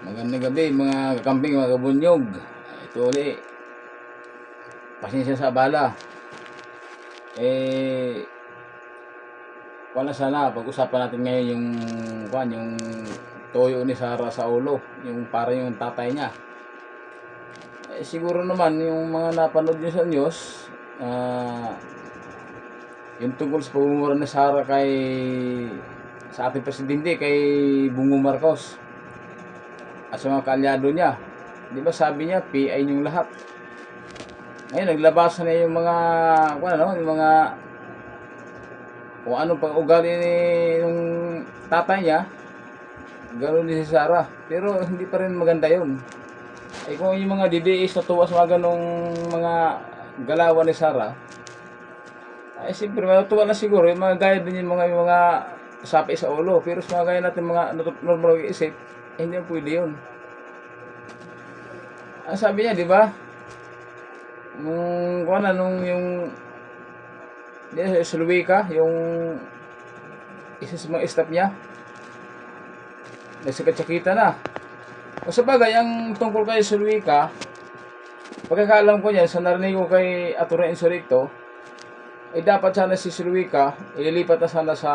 Magandang gabi mga kakamping, mga kabunyog. Ito uli. Pasensya sa abala. Eh, wala sana, pag-usapan natin ngayon yung, kwan, yung toyo ni Sarah sa ulo. Yung para yung tatay niya. Eh, siguro naman, yung mga napanood niyo sa news, ah, yung tungkol sa pagmumura ni Sarah kay sa ating presidente kay Bungo Marcos at sa mga kaalyado niya. Di ba sabi niya, PI yung lahat. Ngayon, naglabasan na yung mga, kung ano, yung mga, kung ano pang ugali ni yung tatay niya, gano'n din si Sarah. Pero hindi pa rin maganda yun. Eh kung yung mga DDS na tuwa sa mga ganong mga galawan ni Sarah, ay siyempre matutuwa na siguro yung mga gaya din yung mga, yung mga sapi sa ulo. Pero sa mga gaya natin mga normal mag-iisip, eh, hindi na pwede yun. Ang sabi niya, di ba? Nung, kung ano, nung yung, sa Luwika, yung isa sa mga staff niya, nagsakat-sakita na. O sa bagay, ang tungkol kay sa Luwika, pagkakaalam ko niyan, sa narinig ko kay Atty. Insurrecto, eh dapat sana si Silwika, ililipat na sana sa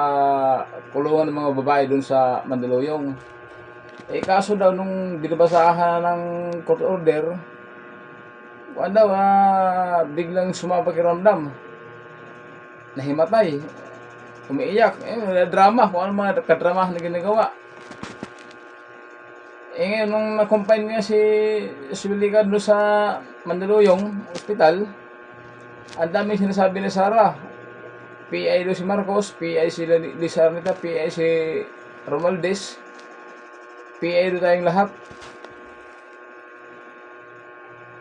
kulungan ng mga babae dun sa Mandaluyong. Eh kaso daw nung binabasahan ng court order, wala daw, ah, biglang sumapakiramdam. Nahimatay. Umiiyak. Eh, drama. Kung ano mga kadrama na ginagawa. Eh ngayon, nung na-confine niya si Silwika doon sa Mandaluyong Hospital, ang dami sinasabi ni Sarah. PI do si Marcos, PI si Lizarnita, PI si Romualdez, Do tayong lahat.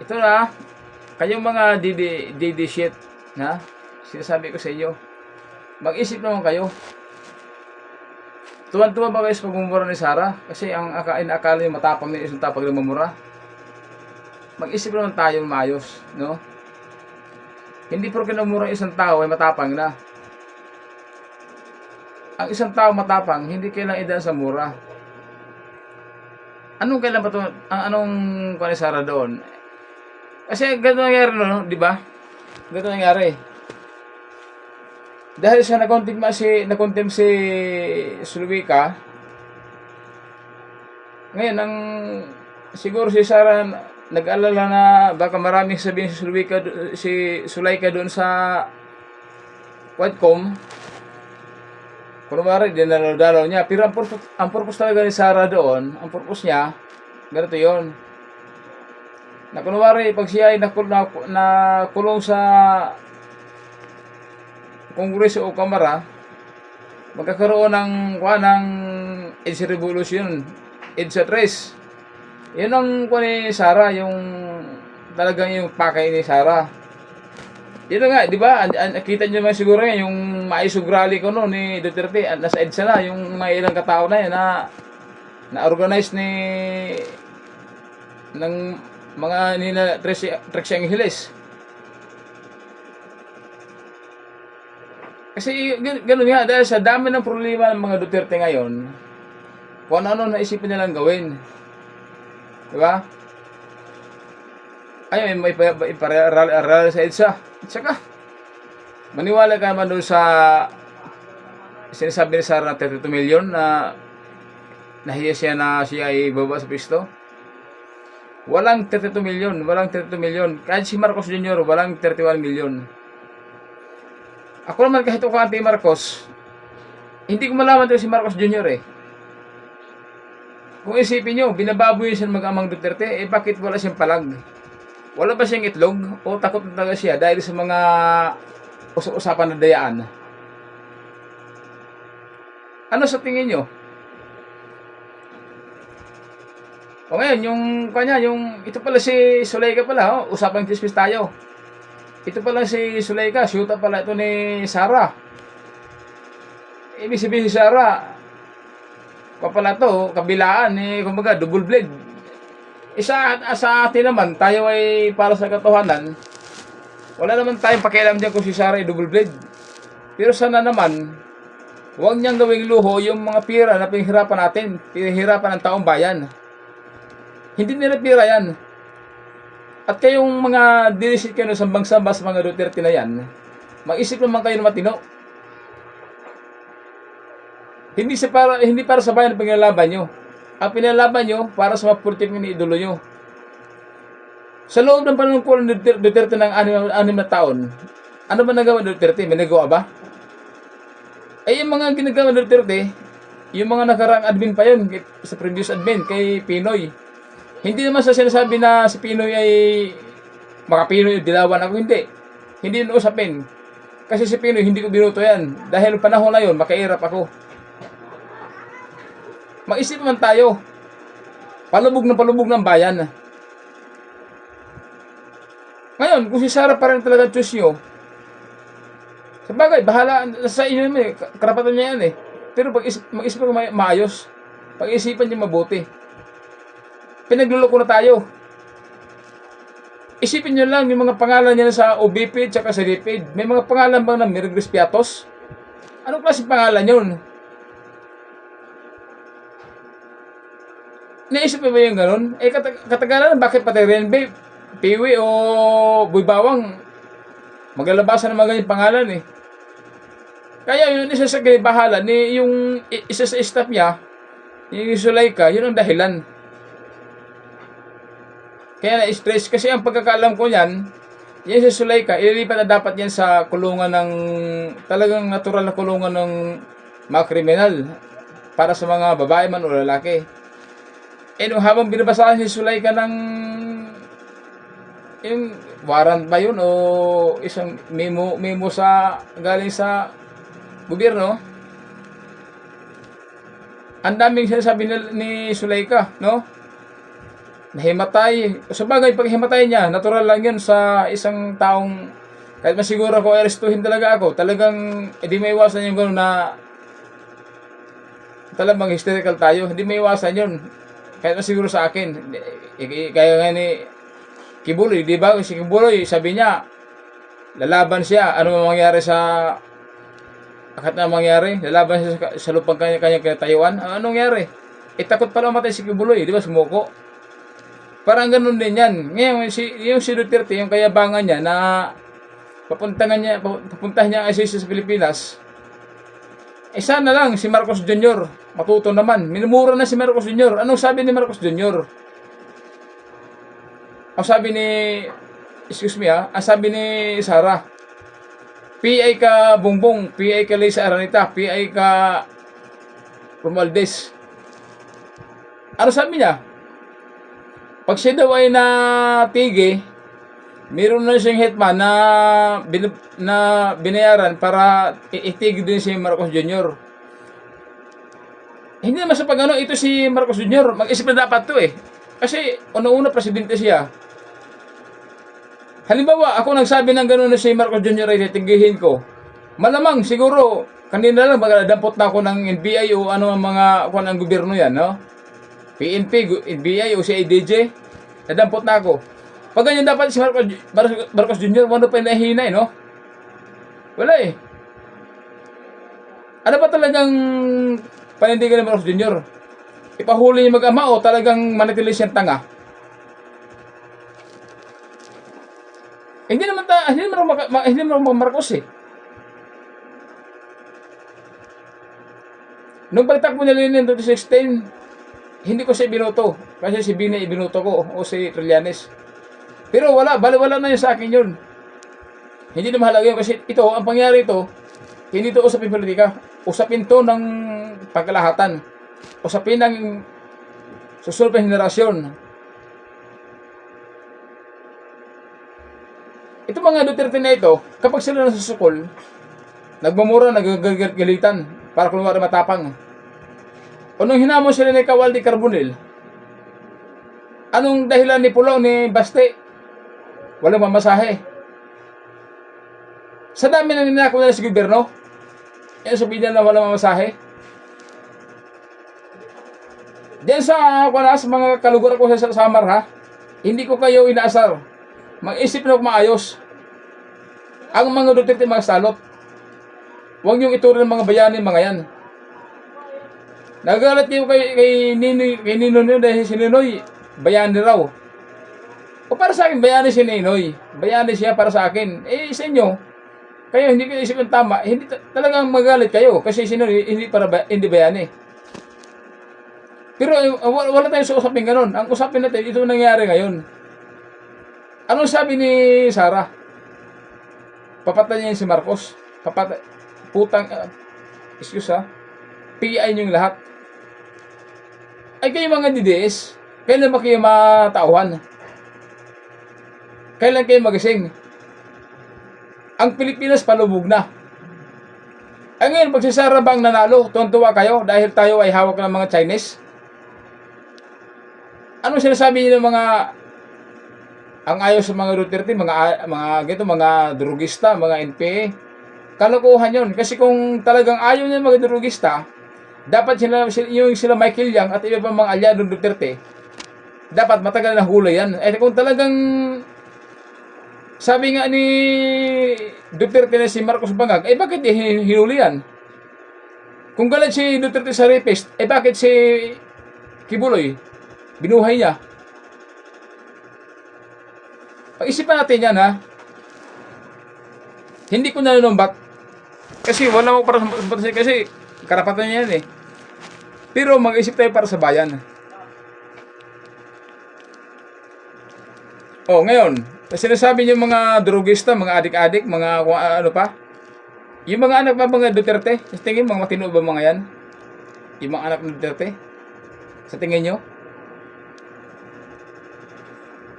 Ito na, kayong mga DD, DD shit, na, sinasabi ko sa inyo, mag-isip naman kayo. Tuwan-tuwa ba kayo sa pagmumura ni Sarah? Kasi ang aka inaakala niyo matapang ni isang tapag ng mamura. Mag-isip naman tayo maayos, no? Hindi porke namura isang tao ay matapang na. Ang isang tao matapang, hindi kailang idaan sa mura. Anong kailan ba ito? Ang anong kuha ni Sarah doon? Kasi ganito nangyari no, di ba? Ganito nangyari. Dahil sa nakontim si nakontim si Sulwika, ngayon ang siguro si Sarah nag-alala na baka maraming sabihin si Sulwika, si Sulaika doon sa Quadcom. Kung mara, dinalaw-dalaw niya. Pero ang purpose, ang purpose talaga ni Sarah doon, ang purpose niya, ganito yon na kunwari, pag siya ay nakul, na, nakulong sa Kongreso o Kamara, magkakaroon ng, kuha, ng AIDS Revolution, AIDS at Race. Yun ang kuha ni Sarah, yung talagang yung pakay ni Sarah. Na nga, di ba? An- an- Kita nyo naman siguro yan, yung maisog rally ko no, ni Duterte, at nasa EDSA na, yung may ilang katao na yan na na-organize ni ng mga nila Trixie Trixie Angeles. Kasi gan- ganun nga, dahil sa dami ng problema ng mga Duterte ngayon, kung ano naisipin nilang gawin. Di ba? Ayun, may ipareral sa EDSA. At saka, maniwala ka naman doon sa sinasabi ni Sarah na 32 million na nahiya siya na siya ay baba sa pisto. Walang 32 million, walang 32 million. Kahit si Marcos Jr., walang 31 million. Ako naman kahit ako anti Marcos, hindi ko malaman ito si Marcos Jr. eh. Kung isipin nyo, binababoy siya ng mag-amang Duterte, eh bakit wala siyang palag? Wala ba siyang itlog? O takot na talaga siya dahil sa mga usap-usapan na dayaan? Ano sa tingin nyo? O ngayon, yung kanya, yung ito pala si Suleika pala, oh, usapang chismis tayo. Ito pala si Suleika, shoota pala ito ni Sarah. Ibig sabihin si Sarah, pa pala to, kabilaan, eh, kumbaga, double blade. Isa sa atin naman, tayo ay para sa katotohanan, wala naman tayong pakialam dyan kung si Sarah ay double blade. Pero sana naman, huwag niyang gawing luho yung mga pira na pinahirapan natin, pinahirapan ng taong bayan. Hindi nila pira yan. At kayong mga dinisit kayo sa sambang-samba sa mga Duterte na yan, mag-isip naman kayo na matino. Hindi sa para hindi para sa bayan ang pinglalaban nyo. Ang pinlalaban nyo para sa mga politik ni idolo nyo. Sa loob ng panungkulan ni Duterte, ng anim, anim na taon, ano ba nagawa ni Duterte? May nagawa ba? Ay, yung mga ginagawa ni Duterte, yung mga nakarang admin pa yun, sa previous admin, kay Pinoy. Hindi naman sa sinasabi na si Pinoy ay mga Pinoy, dilawan ako, hindi. Hindi yun usapin. Kasi si Pinoy, hindi ko binuto yan. Dahil panahon na yun, makairap ako. Mag-isip naman tayo. Palubog na palubog ng bayan. Ngayon, kung si Sarah pa rin talaga choose nyo, sa bahala sa inyo naman eh. Karapatan niya yan eh. Pero pag isip, mag-isip ko ma- maayos. Pag-isipan niyo mabuti. Pinagluloko na tayo. Isipin niyo lang yung mga pangalan niya sa OBP at sa DPID. May mga pangalan bang na Miragris Piatos? Anong klase pangalan yun? Naisip mo yung ganun? Eh, katag- katagalan, bakit pati Renbe, Piwi o Buybawang maglalabasan ng mga ganyan pangalan eh. Kaya yun, isa sa bahala ni yung isa sa staff niya, yung Sulaika, yun ang dahilan. Kaya na-stress kasi ang pagkakaalam ko niyan, yan si Sulaika, ililipat na dapat yan sa kulungan ng, talagang natural na kulungan ng mga kriminal para sa mga babae man o lalaki. Eh, nung habang binabasahan si Sulaika ng yung warrant ba yun o isang memo memo sa galing sa gobyerno? Ang daming sinasabi ni, ni Sulaika no? Nahimatay. Sa bagay pag himatay niya natural lang yun sa isang taong kahit masiguro ko arestuhin talaga ako talagang hindi may iwasan yung gano'n na talagang hysterical tayo. Hindi may iwasan yun kahit masiguro sa akin Eh, kaya nga ni Kibuloy, di ba? Si Kibuloy, sabi niya, lalaban siya. Ano mangyari sa... Akat na mangyari? Lalaban siya sa, sa lupang kanya, kanya kinatayuan. Ano nangyari? Eh, takot pala matay si Kibuloy, di ba? Sumuko. Parang ganun din yan. Ngayon, si, yung si Duterte, yung kayabangan niya na papuntahan niya, papuntahan niya ang ICC sa Pilipinas, eh sana lang si Marcos Jr. matuto naman. Minumura na si Marcos Jr. Anong sabi ni Marcos Jr.? Ang sabi ni, excuse me ah, ang sabi ni Sarah, PI ka Bongbong, PI ka Lisa Aranita, PI ka Romualdez. Ano sabi niya? Pag siya daw ay natige, meron na siyang hitman na, bin, na binayaran para itig din si Marcos Jr. Hindi naman sa pag ano, ito si Marcos Jr. Mag-isip na dapat to eh. Kasi una-una presidente siya. Halimbawa, ako nagsabi ng gano'n na si Marcos Jr. ay titigihin ko. Malamang, siguro, kanina lang magdadampot na ako ng NBI o ano ang mga kuan ng gobyerno yan, no? PNP, NBI o CIDJ, nadampot na ako. Pag ganyan dapat si Marcos, Mar- Marcos Jr., ano pa nahihinay, no? Wala eh. Ano ba talagang panindigan ni Marcos Jr.? Ipahuli niya mag-ama o talagang manatili siyang tanga? Hindi naman ta, hindi naman ma, hindi naman Marcos eh. Nung pagtakbo niya Lenin 2016, hindi ko siya binuto. Kasi si Bini ibinuto ko o si Trillanes. Pero wala, baliwala na yun sa akin yun. Hindi na mahalaga yun kasi ito, ang pangyari ito, hindi ito usapin politika. Usapin to ng pagkalahatan. Usapin ng susunod na henerasyon. Ito mga Duterte na ito, kapag sila nasusukol, nagmamura, nagagalitan, para kunwari matapang. O nung hinamon sila ni Kawaldi Carbonel, anong dahilan ni Pulo ni Baste? Walang mamasahe. Sa dami na ninako nila sa gobyerno, yan sabihin nila na walang mamasahe. Diyan sa, wala, sa mga kalugar ko sa Samar ha, hindi ko kayo inaasar. Mag-isip na maayos. Ang mga Duterte mga salot. Huwag niyong ituro ng mga bayani mga yan. Nagalit kayo kay, kay Ninoy, kay Ninoy dahil si Ninoy, bayani raw. O para sa akin, bayani si Ninoy. Bayani siya para sa akin. Eh, sa inyo, kayo hindi kayo isip ng tama, hindi ta- talagang magalit kayo kasi sino hindi para ba, hindi bayani. Pero eh, wala, tayong sa usapin ganun. Ang usapin natin, ito nangyari ngayon. Anong sabi ni Sarah? Papatay niya si Marcos. Papatay. Putang, ah, excuse ha. PI niyo yung lahat. Ay kayo mga DDS, kailan ba kayo matauhan? Kailan kayo magising? Ang Pilipinas palubog na. Ay ngayon, pag si Sarah ba ang nanalo, tuwan-tuwa kayo dahil tayo ay hawak ng mga Chinese? Ano sinasabi niyo ng mga ang ayaw sa mga Duterte, mga mga gito, mga drugista, mga NPA? Kalokohan 'yon kasi kung talagang ayaw niya mga drugista, dapat sila- yung sila Michael Yang at iba pang mga alyado ng Duterte, dapat matagal na hula yan. Eh kung talagang sabi nga ni Duterte na si Marcos Bangag, eh bakit hinuli yan? Kung galit si Duterte sa rapist, eh bakit si Kibuloy binuhay niya? Pag-isipan natin yan ha. Hindi ko nanunumbat. Kasi wala mo para sa kasi karapatan niya yan eh. Pero mag-isip tayo para sa bayan. Oh, ngayon, sinasabi niyo mga drugista, mga adik-adik, mga kung ano pa. Yung mga anak pa mga Duterte, sa tingin mga matino ba mga yan? Yung mga anak ng Duterte? Sa tingin niyo?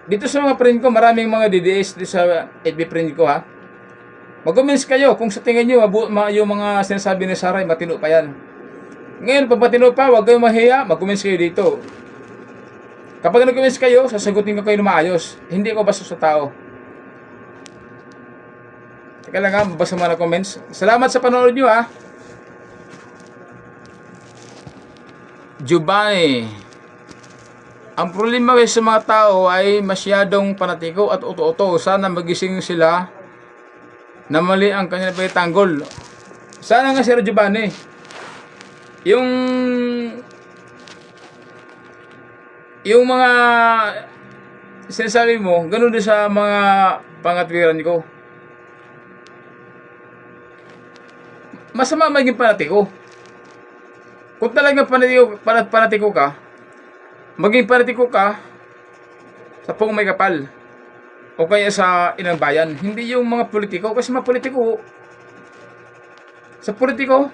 Dito sa mga friend ko, maraming mga DDS dito sa FB friend ko ha. Mag-comments kayo kung sa tingin nyo, yung mga sinasabi ni Saray, matino pa yan. Ngayon, pag matino pa, huwag kayong mahiya, mag-comments kayo dito. Kapag nag-comments kayo, sasagutin ko kayo na maayos. Hindi ko basta sa tao. Teka lang ha, mabasa mo na comments. Salamat sa panonood nyo ha. Giovanni. Ang problema sa mga tao ay masyadong panatiko at uto-uto. Sana magising sila na mali ang kanilang pagtanggol. Sana nga Sir Giovanni, yung yung mga sinasabi mo, ganun din sa mga pangatwiran ko. Masama maging panatiko. Kung talaga panatiko, panat, panatiko ka, maging panatiko ka sa pong may kapal o kaya sa inang bayan. Hindi yung mga politiko. Kasi mga politiko, sa politiko,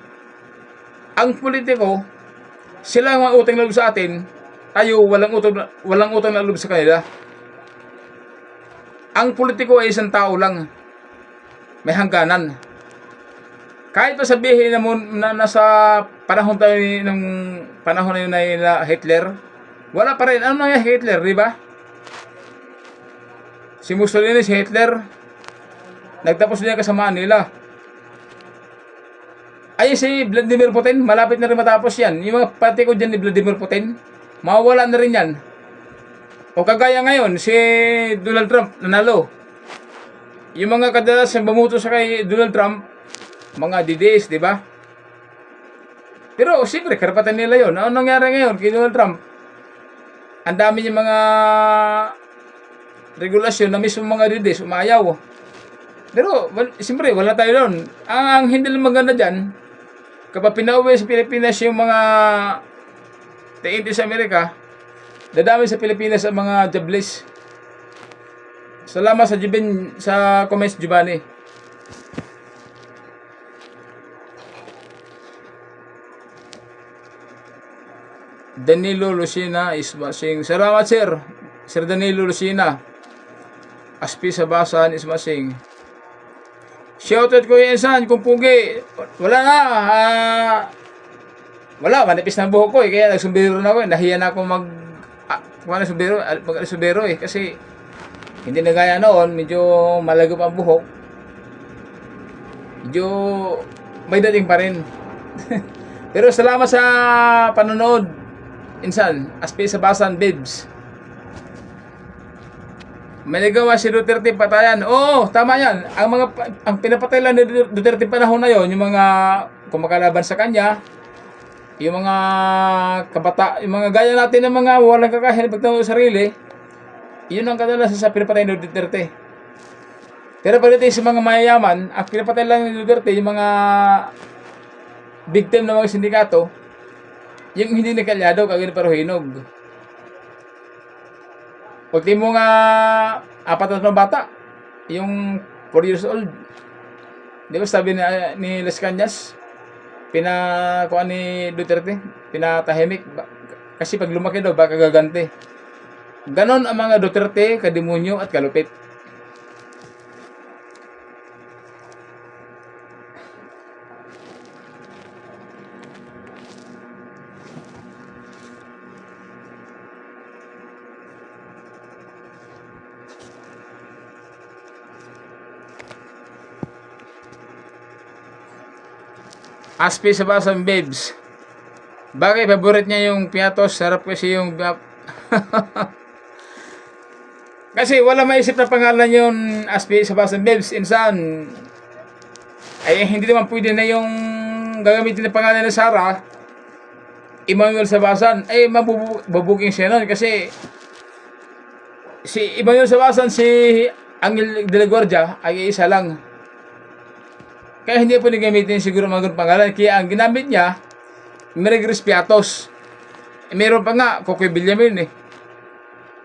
ang politiko, sila ang mga utang loob sa atin, tayo walang utang, walang utang na loob sa kanila. Ang politiko ay isang tao lang. May hangganan. Kahit pa sabihin na, na nasa panahon tayo ng panahon na yun na, Hitler, wala pa rin. Ano nangyari Hitler, di ba? Si Mussolini, si Hitler, nagtapos niya kasamaan nila. Ay, si Vladimir Putin, malapit na rin matapos yan. Yung mga pati ko dyan ni Vladimir Putin, mawawala na rin yan. O kagaya ngayon, si Donald Trump, nanalo. Yung mga kadalasan bumuto sa kay Donald Trump, mga DDS, di ba? Pero, siyempre, karapatan nila yon. Ano nangyari ngayon kay Donald Trump? Ang dami niya mga regulasyon na mismo mga DDS umayaw. Pero, well, siyempre, wala tayo doon. Ang, ang hindi lang maganda dyan, kapag pinauwi sa Pilipinas yung mga TNT sa Amerika, dadami sa Pilipinas ang mga jobless. Salamat sa Jibin, sa comments, Giovanni. Danilo Lucina is masing. Salamat sir. Sir Danilo Lucina. Aspi sa basan is masing. Shoutout ko yung insan, kung pugi. Wala na. ah, wala, manipis na buhok ko eh. Kaya nagsumbiro na ako eh. Nahiya na ako mag... Ah, kumana sumbiro, al- mag sumbiro eh. Kasi hindi na gaya noon. Medyo malago pa ang buhok. Medyo may dating pa rin. Pero salamat sa panonood. Insan, aspi sa basan, babes. May nagawa si Duterte patayan. Oo, tama yan. Ang mga ang pinapatay lang ni Duterte panahon na yon, yung mga kumakalaban sa kanya, yung mga kabata, yung mga gaya natin ng mga walang kakahin pagtamo sa sarili, yun ang kadalasan sa pinapatay ni Duterte. Pero pagdating sa mga mayayaman, ang pinapatay lang ni Duterte, yung mga victim ng mga sindikato, yung hindi nakalyado, kagaya ni Parohinog. Pag mo nga apat na bata, yung 4 years old, di ba sabi ni, ni Las Cañas, pinakuha ni Duterte, pinatahimik, kasi pag lumaki daw, baka gaganti. Ganon ang mga Duterte, kadimonyo at kalupit. Aspi sa basang babes. Bagay, favorite niya yung piatos. Sarap kasi yung... kasi wala maisip na pangalan yung Aspi sa basang babes. Insan, ay hindi naman pwede na yung gagamitin na pangalan ni Sarah. Emmanuel Sabasan. Ay, mabubuking siya nun kasi si Emmanuel Sabasan, si Angel de la Guardia ay isa lang. Kaya hindi po nagamitin siguro mga pangalan. Kaya ang ginamit niya, Meregris Piatos. Eh, meron pa nga, Kokoy Villamin eh.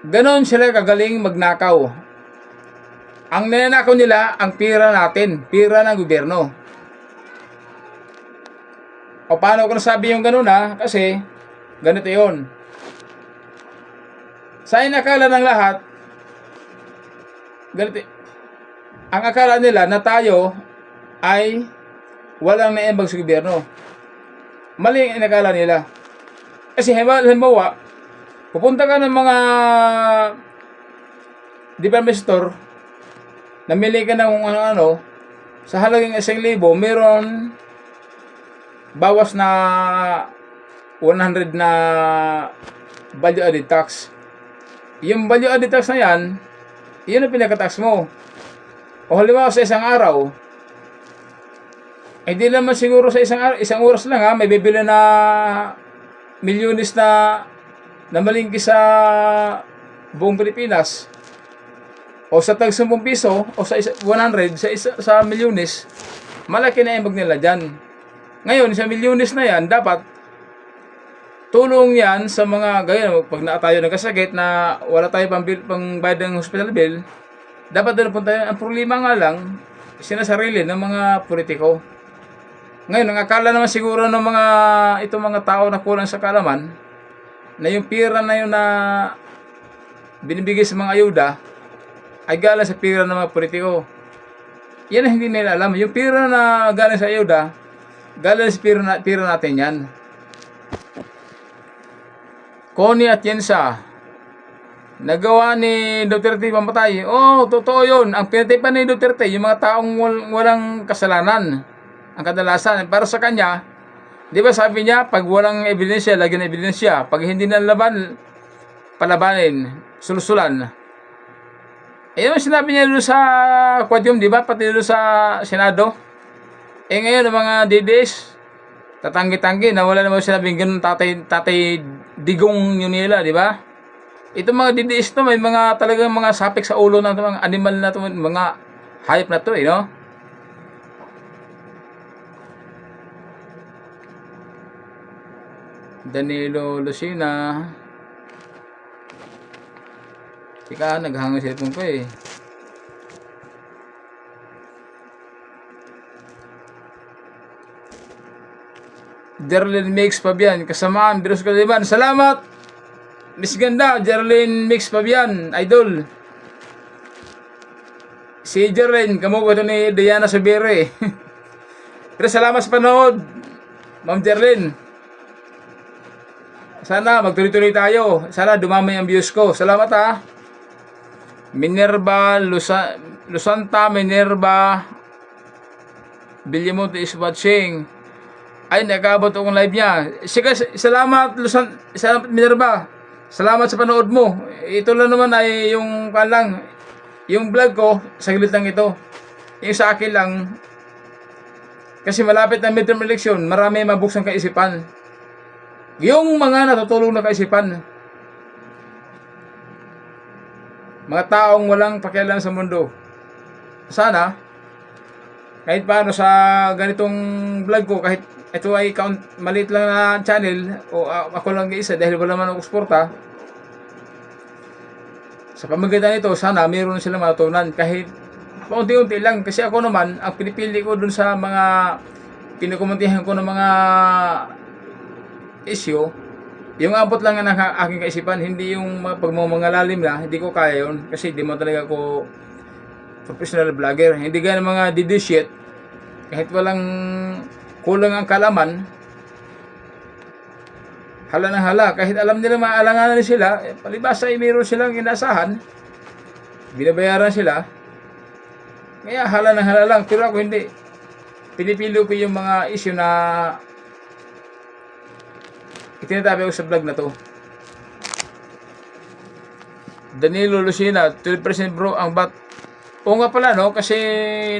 Ganon sila kagaling magnakaw. Ang nananakaw nila, ang pira natin, pira ng gobyerno. O paano ko nasabi yung ganun ha? Kasi, ganito yon. Sa inakala ng lahat, ganito, ang akala nila na tayo ay walang naimbag sa gobyerno. Mali ang inakala nila. Kasi halimbawa, pupunta ka ng mga department store, namili ka ng ano-ano, sa halagang isang libo, meron bawas na 100 na value added tax. Yung value added tax na yan, yun ang pinakatax mo. O halimbawa sa isang araw, eh di naman siguro sa isang isang oras lang ha, may bibili na milyones na na malingki sa buong Pilipinas. O sa tag 10 piso o sa isa, 100 sa isa, sa milyones, malaki na imbag nila diyan. Ngayon, sa milyones na yan, dapat tulong yan sa mga gaya pag na tayo nagkasakit na wala tayo pang, bill, pang bayad ng hospital bill, dapat doon punta yan. Ang problema nga lang, sinasarili ng mga politiko. Ngayon, ang akala naman siguro ng mga itong mga tao na kulang sa kalaman na yung pira na yun na binibigay sa mga ayuda ay galing sa pira ng mga politiko. Yan ang hindi nila alam. Yung pira na galing sa ayuda, galing sa pira, na, pira natin yan. Connie at Yensa, nagawa ni Duterte pamatay. Oh, totoo yun. Ang pinatay pa ni Duterte, yung mga taong wal- walang kasalanan ang kadalasan. Pero sa kanya, di ba sabi niya, pag walang ebidensya, lagyan ng ebidensya. Pag hindi na laban, palabanin, sulusulan. Eh, yung sinabi niya doon sa Quadium, di ba? Pati doon sa Senado. Eh ngayon, ang mga DDS, tatanggi-tanggi, na wala naman sinabing ganun tatay, tatay digong yun nila, di ba? Ito mga DDS to, may mga talagang mga sapik sa ulo na to, mga animal na to, mga hayop na to, eh, no? Danilo Lucina. Tika, naghangin cellphone ko eh. Jerlyn Mix Fabian, kasamaan, Biros Kaliban. Salamat! Miss Ganda, Jerlyn Mix Fabian, idol. Si Jerlyn, kamukha ito ni Diana Subire. Pero salamat sa panood, Ma'am Jerlyn. Sana magtuloy-tuloy tayo. Sana dumami ang views ko. Salamat ha. Minerva Lusa, Lusanta Minerva Bilyamonte is watching. Ay, nakabot akong live niya. Sige, salamat Lusan, salamat Minerva. Salamat sa panood mo. Ito lang naman ay yung kalang yung vlog ko, saglit lang ito. Yung sa akin lang, kasi malapit na midterm election, marami mabuksan kaisipan. Yung mga natutulong na kaisipan, mga taong walang pakialam sa mundo, sana, kahit paano sa ganitong vlog ko, kahit ito ay count, maliit lang na channel, o ah, ako lang isa dahil wala man ako suporta, sa pamagitan nito, sana mayroon silang matutunan kahit paunti-unti lang. Kasi ako naman, ang pinipili ko dun sa mga kinukumuntihan ko ng mga issue, yung abot lang ng aking kaisipan, hindi yung mga pag mga mga lalim na, hindi ko kaya yun. Kasi di mo talaga ako professional vlogger. Hindi gaya ng mga didi shit, kahit walang kulang ang kalaman, hala ng hala. Kahit alam nila maalanganan sila, eh, palibasa ay mayroon silang inasahan, binabayaran sila, kaya hala ng hala lang. Pero ako hindi. Pinipili ko yung mga issue na itinatabi ko sa vlog na to. Danilo Lucina, 12% bro, ang bat. Oo nga pala, no? Kasi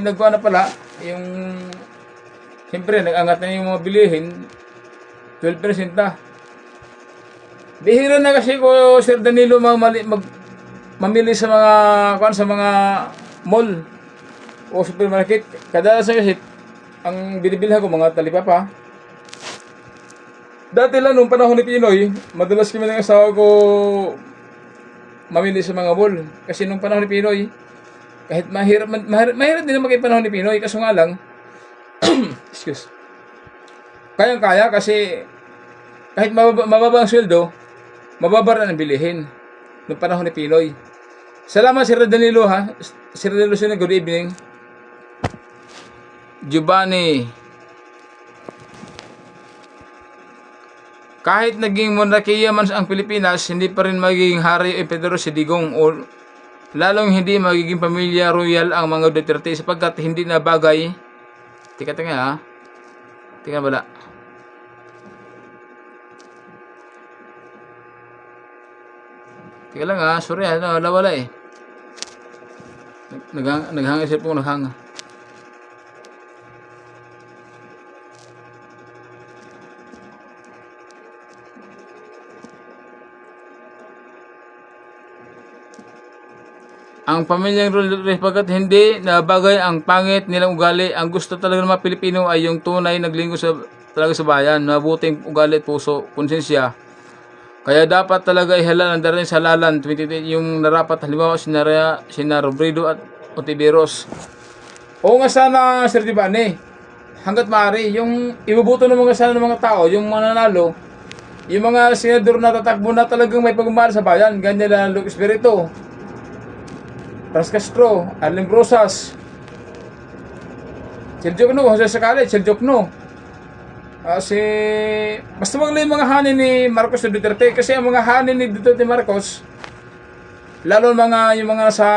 nagkuha na pala, yung... Siyempre, nag-angat na yung mga bilihin. 12% na. Bihira na kasi ko, Sir Danilo, mamali, mag, mamili sa mga, kuan sa mga mall o supermarket. Kadalasan kasi, ang binibilhan ko mga talipapa. Dati lang, nung panahon ni Pinoy, madalas kami ng asawa ko mamili sa mga mall. Kasi nung panahon ni Pinoy, kahit mahirap, mahirap, mahirap din naman kayo panahon ni Pinoy, kaso nga lang, excuse, kayang-kaya kasi kahit mababa, mababa ang sweldo, mababa rin ang bilihin nung panahon ni Pinoy. Salamat Sir Danilo ha. Sir Danilo good evening. Giovanni. Kahit naging monarkiya man ang Pilipinas, hindi pa rin magiging hari o emperador si Digong o lalong hindi magiging pamilya royal ang mga Duterte sapagkat hindi na bagay. Tika tika ha. Tika bala. Tika lang ha, sorry ha, wala wala eh. Naghang, naghanga siya po, naghanga. Ang pamilyang Rodriguez pagkat hindi na bagay ang pangit nilang ugali. Ang gusto talaga ng mga Pilipino ay yung tunay naglingkod sa talaga sa bayan, mabuting ugali at puso, konsensya. Kaya dapat talaga ihalal ang darin sa lalan 2020 yung narapat halimbawa sinara sina Robredo at Otiveros. Oo nga sana Sir Divane. Hanggat maaari yung ibubuto ng mga sana ng mga tao, yung mananalo, yung mga senador na tatakbo na talagang may pagmamahal sa bayan, ganyan na Luke Espiritu, Franz Castro, Arlen Rosas, Cno, Jose Sacale, Sergio Cno. Ah, si basta wag lang mga hanin ni Marcos na Duterte kasi ang mga hanin ni Duterte Marcos lalo mga yung mga sa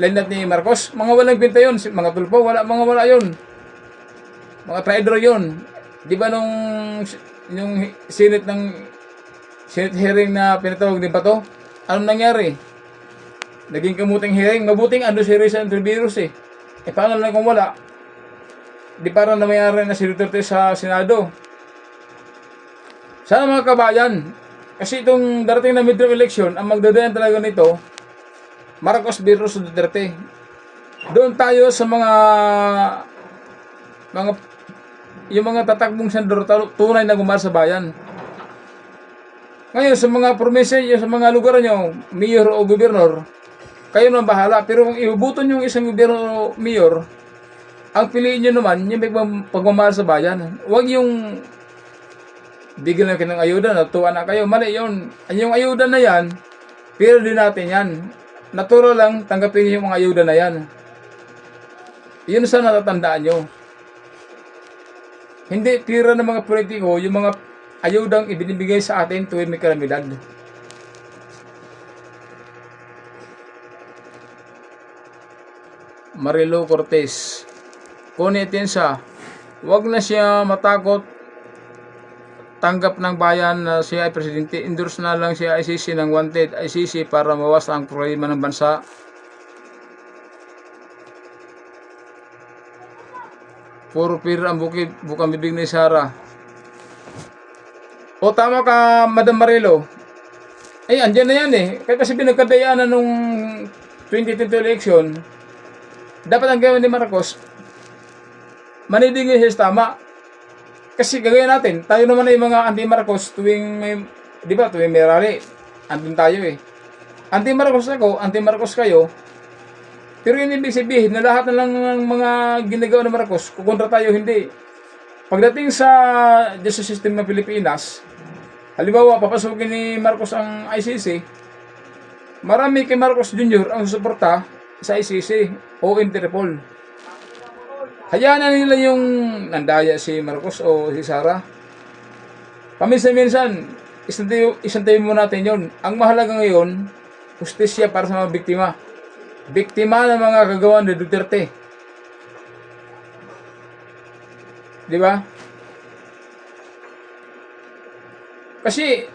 lineup ni Marcos, mga walang pinta yun, mga tulpo, wala mga wala yun. Mga traidor yun. Di ba nung yung sinit ng sinit hearing na pinatawag ni Bato? Anong nangyari? Naging kamuting hearing. Mabuting ando si Rizal Trivirus eh. Eh paano lang kung wala? Di parang na mayari na si Duterte sa Senado. Sana mga kabayan, kasi itong darating na midterm election, ang magdadayan talaga nito, Marcos versus Duterte. Doon tayo sa mga mga yung mga tatakbong senador tal- tunay na gumahal sa bayan. Ngayon, sa mga promesa nyo, sa mga lugar nyo, mayor o gobernador, kayo na bahala. Pero kung ibubuton yung isang gobyerno mayor, ang piliin nyo naman, yung may pag- pagmamahal sa bayan. Huwag yung bigyan lang kayo ng ayuda, natuwa na kayo. Mali yun. Yung ayuda na yan, pero din natin yan. Natural lang, tanggapin yung mga ayuda na yan. Yun sa natatandaan nyo. Hindi tira ng mga politiko yung mga ayudang ibinibigay sa atin tuwing may kalamidad. Marilo Cortez. Kuni Atienza, wag na siya matakot tanggap ng bayan na siya ay presidente. Endorse na lang siya ICC ng wanted ICC para mawas ang problema ng bansa. Puro pira ang bukid, bukang bibig ni Sara. O tama ka, Madam Marilo. Ay, andyan na yan eh. Kaya kasi pinagkadayaan na nung 2022 election, dapat ang gawin ni Marcos, manindigin siya tama. Kasi gagawin natin, tayo naman ay mga anti-Marcos tuwing may, di ba, tuwing may rally, andun tayo eh. Anti-Marcos ako, anti-Marcos kayo, pero yun ibig sabihin na lahat na lang ng mga ginagawa ng Marcos, kukontra tayo, hindi. Pagdating sa justice system ng Pilipinas, halimbawa, papasukin ni Marcos ang ICC, marami kay Marcos Jr. ang susuporta sa ICC o Interpol. Hayaan na nila yung nandaya si Marcos o si Sara. Paminsan-minsan, isang tayo mo natin yon. Ang mahalaga ngayon, justisya para sa mga biktima. Biktima ng mga kagawa ni Duterte. Di ba? Kasi,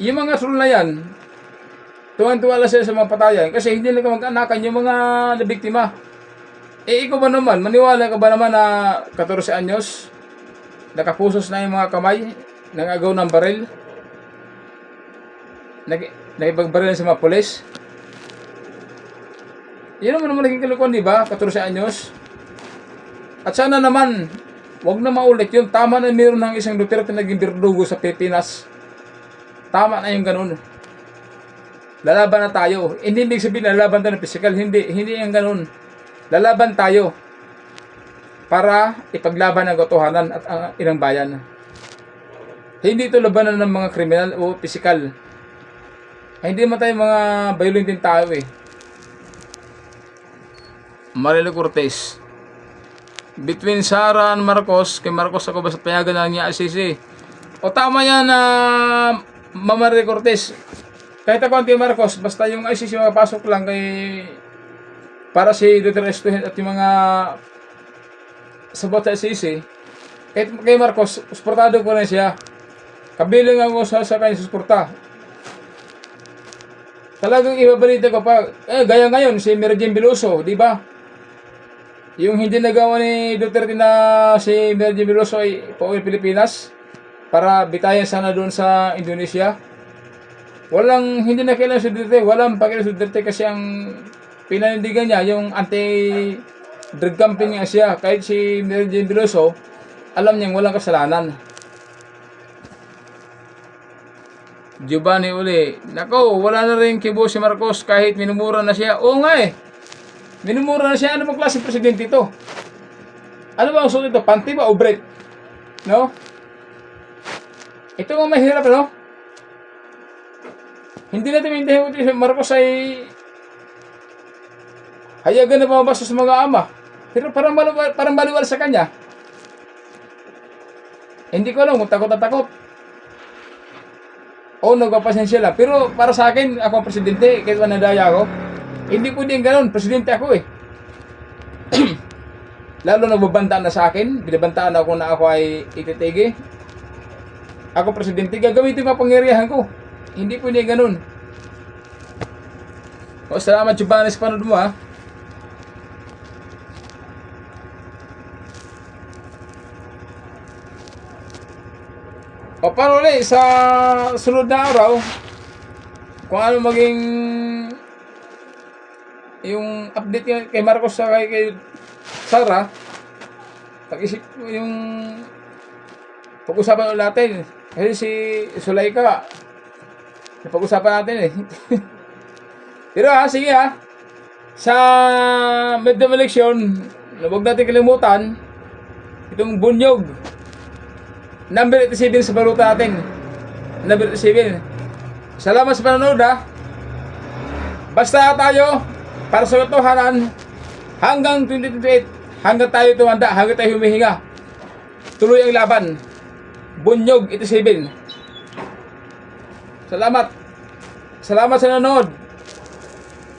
yung mga true na yan, tuwan-tuwa lang sila sa mga patayan kasi hindi nila mag-anakan yung mga nabiktima. Eh, ikaw ba naman, maniwala ka ba naman na 14 anyos, nakapusos na yung mga kamay, nangagaw ng baril, nag nakipagbaril sa mga pulis? Yun naman naman naging kalukuhan, di ba? 14 anyos. At sana naman, wag na maulit yun. Tama na meron ng isang Duterte na naging birdugo sa Pilipinas. Tama na yung ganun. Lalaban na tayo. Hindi ibig sabihin lalaban tayo ng physical. Hindi. Hindi yung ganun. Lalaban tayo para ipaglaban ang katotohanan at ang ilang bayan. Hindi ito labanan ng mga kriminal o physical. Hindi naman tayo mga violent din tao eh. Marilo Cortez. Between Sara and Marcos, kay Marcos ako basta payagan na niya ICC. O tama yan na Mama Marilo Cortez. Kahit ako anti Marcos, basta yung ICC mapasok lang kay para si Duterte at yung mga sabot sa ICC, kahit kay Marcos, suportado ko rin siya. Kabilang ako sa, sa kanya suporta. Talagang ibabalita ko pa, eh, gaya ngayon, si Merjen Biloso, di ba? Yung hindi nagawa ni Duterte na si Merjen Biloso ay pauwi Pilipinas para bitayan sana doon sa Indonesia. Walang, hindi na kailan si Duterte, walang pakialam si Duterte kasi ang pinanindigan niya, yung anti-drug campaign niya siya, kahit si Merjen Biloso, alam niyang walang kasalanan. Giovanni uli. Nako, wala na rin kibo si Marcos kahit minumura na siya. Oo nga eh. Minumura na siya. Ano bang klaseng presidente ito? Ano ba ang sulit ito? Panty ba o bread? No? Ito ang mahirap, no? Hindi natin maintindihan kung Marcos ay hayagan na pumabasa sa mga ama. Pero parang baliwal, parang baliwal sa kanya. Hindi ko alam kung takot na takot. O nagpapasensya lang. Pero para sa akin, ako ang presidente, kahit wanadaya ako, hindi pwedeng ganun. Presidente ako eh. Lalo nagbabanta na sa akin, binabantaan ako na ako ay ititigi. Ako presidente, gagamitin ang pangyarihan ko. Hindi pwede ganun. O, salamat sa panood mo ha. O paano ulit sa sunod na araw, kung ano maging yung update kay, Marcos sa kay, kay Sara, pag-isip yung pag-usapan ulit natin. Kasi si Sulaika, pag-usapan natin eh. Pero ha, sige ha, sa midterm election, huwag natin kalimutan, itong bunyog, Number 87 sa baluta natin. Number 87. Salamat sa panonood ha. Basta tayo, para sa katotohanan, hanggang 2028, hanggang tayo tumanda, hanggang tayo humihinga. Tuloy ang laban. Bunyog 87. Salamat. Salamat sa nanonood.